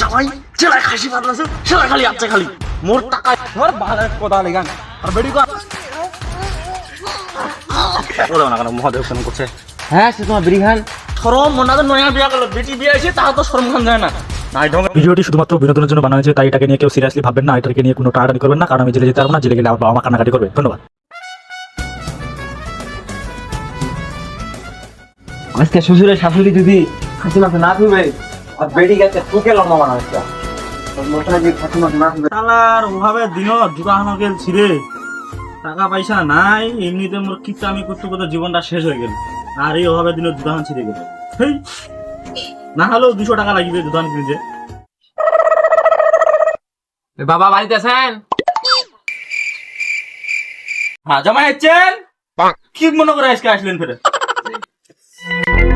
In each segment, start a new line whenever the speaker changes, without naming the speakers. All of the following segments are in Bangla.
জেলায় খাসি খালি আছে খালি। মোর টাকা
ধর কোদা লেগান
আর বেডি কর। ওরে না কেন মহাদেব কেন করছে?
হ্যাঁ সে তোমার বিরিহান
সরম মনাদের নয়া বিয়া করল বেটি বিয়ে আছে তাও তো শরম খান যায় না।
ভিডিওটি শুধুমাত্র বিনোদনের জন্য বানানো হয়েছে তাই এটাকে নিয়ে কেউ সিরিয়াসলি ভাববেন না এটাকে নিয়ে কোনো টাড়াটাড়ি করবেন না কারণ আমি জেলে যেতে পারব না জেলে গেলে আমার বাবা মা কান্নাকাটি করবে। ধন্যবাদ।
আজকে শ্বশুরের শাশুড়ি যদি মাংস না আর বেডি গেছে তোকে লম্বা বানা হচ্ছে।
ওভাবে দিন দোকান গেল ছিড়ে টাকা পয়সা নাই এমনিতে মোর কিচ্ছা আমি করতে করতে জীবনটা শেষ হয়ে গেল। আর এই অভাবে দিন দোকান ছিড়ে গেল। হেই না হলেও দুশো টাকা লাগবে দোকান কিনতে।
বাবা বাড়িতে আছেন?
হ্যাঁ জামাই আছেন কি মনে করে আজকে আসলেন ফেরে?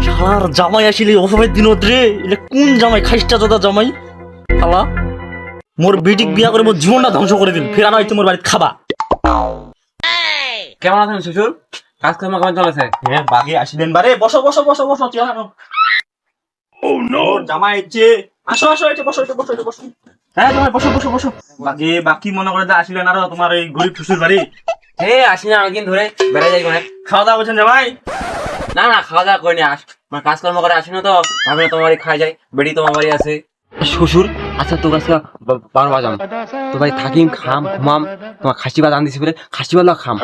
শালার জামাই আসিলে অভাবে দিন রে এটা কোন জামাই? খাইস্টা দাদা জামাই। শালা মোর বেটিক বিয়া করে মোর জীবনটা ধ্বংস করে দিল। ফের আর হয়তো মোর বাড়িতে খাবা।
কেমন আছেন শ্বশুর? কাজকর্ম কেমন চলেছে?
হ্যাঁ বাগে আসিলেন বারে। বসো বসো বসো বসো চেয়ার আনো মোর জামাই এসছে। আসো আসো এসে বসো এসে বসো এসে বসো। হ্যাঁ জামাই বসো বসো বসো। বাকি বাকি মনে করে যে আসিলেন আরও তোমার এই গরিব শ্বশুর বাড়ি
হে আসি না অনেকদিন ধরে। বেড়ে যাই মানে
খাওয়া দাওয়া করছেন জামাই?
না না খাওয়া দাওয়া করিনি। আস মানে কাজকর্ম করে আসি না তো। ভাবি না তোমার বাড়ি খাই যাই বেড়ি তোমার বাড়ি আছে শ্বশুর আচ্ছা তোর কাছে বারো বাজাম তো ভাই থাকিম খাম ঘুমাম। তোমার খাসি ভাত আনদিছি বলে খাসি ভাত খাম।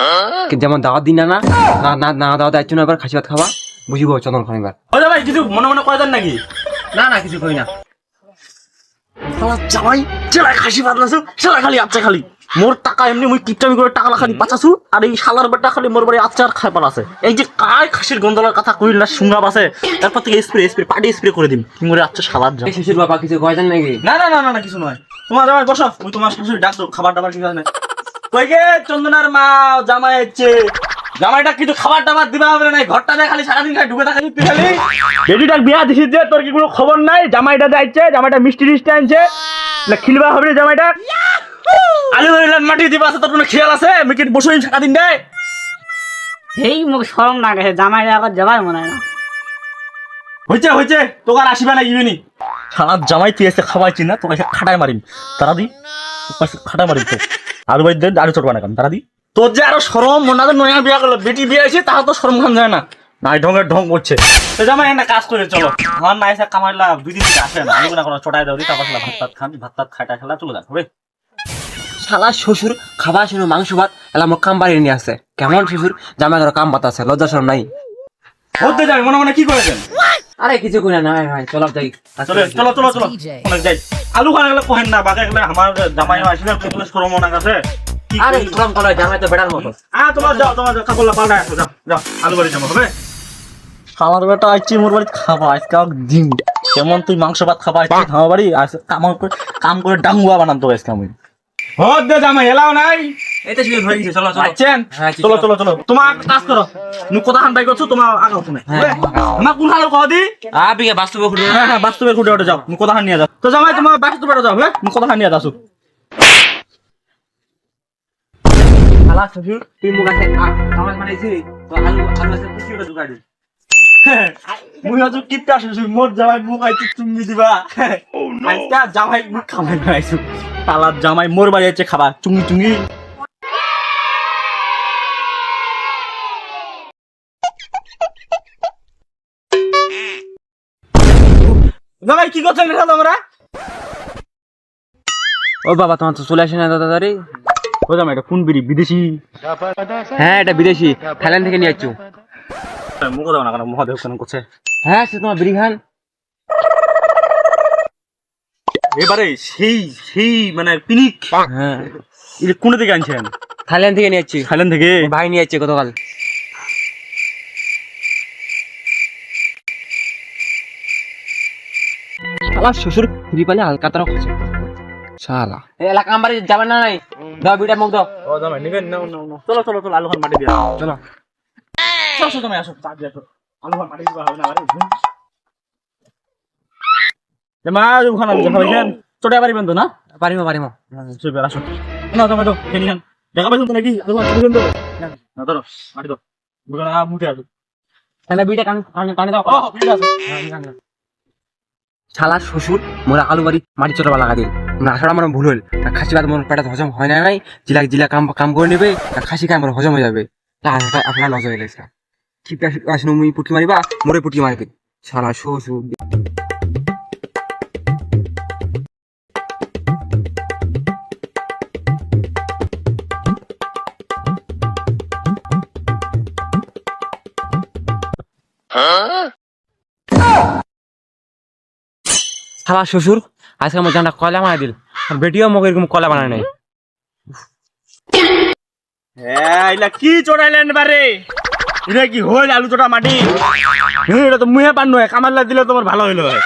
যেমন দাওয়াত দিন না না না না না দাওয়াত যাচ্ছ না এবার খাসি ভাত খাওয়া বুঝিব চন্দন খান এবার
জামাই কিছু মনে মনে করে দেন নাকি?
না না কিছু করি না।
জামাই খাসি বাদলাছু সেলা খালি আচ্ছা খালি। মোর টাকা এমনি মুই কিপটামি করে টাকা খালি বাঁচাছু আর এই শালার বেটা খালি মোর বাড়ি আর খাই পালাছে এই যে কায় খাসির গন্ধলার কথা কইল না শুঙ্গা বাসে তারপর থেকে স্প্রে স্প্রে পাটি স্প্রে করে দিম। কি করে আচ্ছা শালার
এই শ্বশুর বাবা কিছু কয় জান নাকি?
না না না না কিছু নয়। তোমার জামাই বসো ওই তোমার শাশুড়ি ডাকতো খাবার দাবার কিছু আছে কই গে চন্দনার মা জামাই হচ্ছে জামাইটা কিছু খাবার দাবার দিবা হবে না ঘরটা দেয় খালি সারাদিন খালি ঢুকে থাকা তুই খালি। বেটিটার বিয়া দিছিস যে তোর কি কোনো খবর নাই? জামাইটা যাইছে জামাইটা মিষ্টি টিষ্টি আনছে। না খিলবা হবে জামাইটা। আলু মাটি দিবা আছে তোর কোনো খেয়াল আছে? মিকিট বসে সারাদিন দেয়
এই সরম না গেছে জামাই আগত যাবার মনে হয় না।
হয়েছে হয়েছে তোকে আর আসিবা না ইউনি। সারা জামাই তুই এসে খাওয়াইছি না তোকে খাটাই মারিম। তারা দি খাটাই মারিম তো। আলু বাই দে আলু চটবা না কেন? তারা দি। তোর যে আরও সরম মনে নয়া বিয়া করল বেটি বিয়ে আছে তাহলে তো সরম খান যায় না। নাই ঢঙ্গের ঢং করছে। তো জামাই একটা কাজ করে চলো। আমার না এসে কামাইলা দুই দিন আসে না। আমি না কোনো চটাই দাও দি তারপর ভাত টাত খান ভাত টাত খাইটা খেলা চলে যাক হবে?
শালা শ্বশুর খাবার শুনে মাংস ভাত এলা মোক কাম বাড়ি নিয়ে আসে কেমন শ্বশুর? জামাই ঘরে কাম পাত আছে লজ্জা শরম নাই।
হতে মনে মনে কি করেছেন
আরে কিছু করি না ভাই ভাই চলো যাই।
চলো চলো চলো। চলো অনেক যাই। আলু খাওয়া গেলে কহেন না বাকি গেলে আমার জামাই মনে কাছে
আরে
করি?
জামাই তো বেড়ার মতো
আ তোমার যাও তোমার যাও কাপড় পাল্টা আসো যাও যাও আলু বাড়ি যাব হবে? খামার বেটা আইছি মোর বাড়ি খাবা আজকে দিন কেমন তুই মাংস ভাত খাবা আইছি খাওয়া বাড়ি কাম করে কাম করে ডাঙ্গুয়া বানান তো আজকে আমি হদ দে জামাই এলাও নাই।
এই শুয়ে ধরে গেছে চলো চলো।
আছেন
হ্যাঁ,
চলো
চলো।
চলো চলো। তোমার কাজ করো। তুমি কথা হান্ডাই করছ তোমার আগাও তুমি। আমার কোন হালো কহ দি?
আবি বাস্তবে খুঁড়ে
হ্যাঁ হ্যাঁ বাস্তবে যাও। কথা নিয়ে যাও। তো জামাই তোমার বাস্তবে যাও হ্যাঁ তুমি কথা নিয়ে যাও
শালা শ্বশুর তুই মুখ আছে আমার মানে ছি আলু আলু আছে কুচি ওটা জোগাড়
মুই আসিস মোর জামাই মুখ আইতে চুম্বি দিবা। আজকে জামাই মুখ খামাই বানাইছো তালার জামাই মোর বাড়ি আছে খাবা। চুঙ্গি চুঙ্গি জামাই কি করছেন এটা তোমরা?
ও বাবা তোমার তো চলে আসে না দাদাদারি?
ও জামাই এটা কোন বিড়ি? বিদেশি?
হ্যাঁ এটা বিদেশি। থাইল্যান্ড থেকে নিয়ে আসছো।
মুখ দাও না কেন মহাদেব কেন করছে
হ্যাঁ সে তোমার বিরিহান
এবারে সেই সেই মানে পিনিক
হ্যাঁ
কোন থেকে আনছেন
থাইল্যান্ড থেকে নিয়ে আসছি
থাইল্যান্ড থেকে
ভাই নিয়ে আসছে গতকাল শালা শ্বশুর ফ্রি পালে হালকা তারা খাচ্ছে শালা এলাকা আমার যাবেন না নাই দাও বিটা মুখ দাও
ও জামাই নিবেন নাও চলো চলো চলো আলু খান মাটি দিয়া
চলো
জামাই আসো চাপ আলু খান মাটি দিবা হবে না আরে। জামাই ওখানে দেখা পাইছেন চটে পারিবেন তো না?
পারিমো পারিমো
সুপার আসো। না জামাই তো কেনি দেখা পাইছেন তো নাকি? আলু খান পারিবেন তো। না। ধরো মাটি দাও বুঝা মুখে আসো
তাহলে বিটা কান কানে কানে দাও।
ও ঠিক আছে।
হ্যাঁ, কানে দাও। শালা শ্বশুর মোরা আলু বাড়ি মাটি চোটা লাগা দিল। না আসলে আমার ভুল হল খাসি ভাত মোর পেটে হজম হয় না নাই। জিলা জিলা কাম কাম করে নেবে আর খাসি আমার হজম হয়ে যাবে। আপনার লজ হয়ে গেছে। কি আসলে মুই পুটকি মারিবা মোরে পুটকি মারিবে শালা শ্বশুর শালা শ্বশুর আজকে আমার জানটা কলা বানাই দিল। আর বেটিও মোক এরকম কলা বানায় নাই।
হ্যাঁ কি চড়াইলেন বারে? এটা কি হইল আলু চটা মাটি? এটা তো মুহে পান নয় কামাল্লা দিলে তোমার ভালো হইল হয়।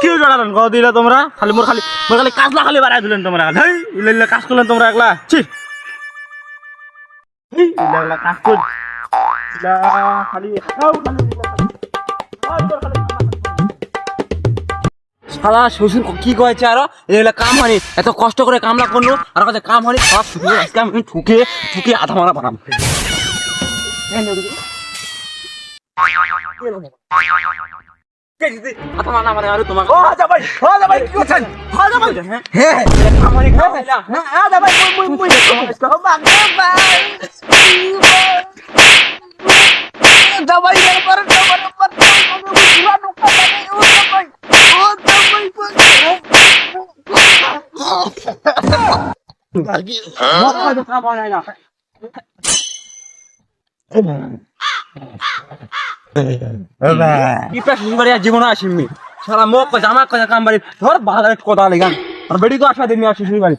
কি চড়ালেন কত দিলে তোমরা? খালি মোর খালি মোর খালি কাজলা খালি বাড়াই দিলেন তোমরা। হেই ইলা কাজ করলেন তোমরা একলা। ছি। কাজ কর খালি।
শালা শ্বশুর কি কয়েছে আরও এগুলা কাম হয়নি। এত কষ্ট করে কামলা করল। আর কাছে কাম হয়নি। সব আমি ঠুকে ঠুকে আধা মারা বানাম আধা মারা মানে আরও তোমাকে
ও আজা ভাই ও আজা ভাই কি করছেন ও আজা ভাই
কাম হয়নি খাও খাইলা।
আজা ভাই মুই মুই মুই ও বাবা দবাই দে পর দবাই পর বুঝলা নুকা লাগে ও দবাই ও দবাই পর
কাম না। কি পেশ বাড়ি আর জীবনে সারা মোক কইছে আমার কইছে কাম বাড়ি ধর বাজারে কথা লাগান আর বেড়ি তো আসা দিন আসি শুনি বাড়ি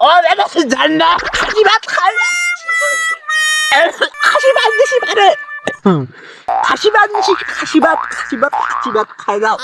ও দাদা জান না খাসি ভাত খাই পারে দাও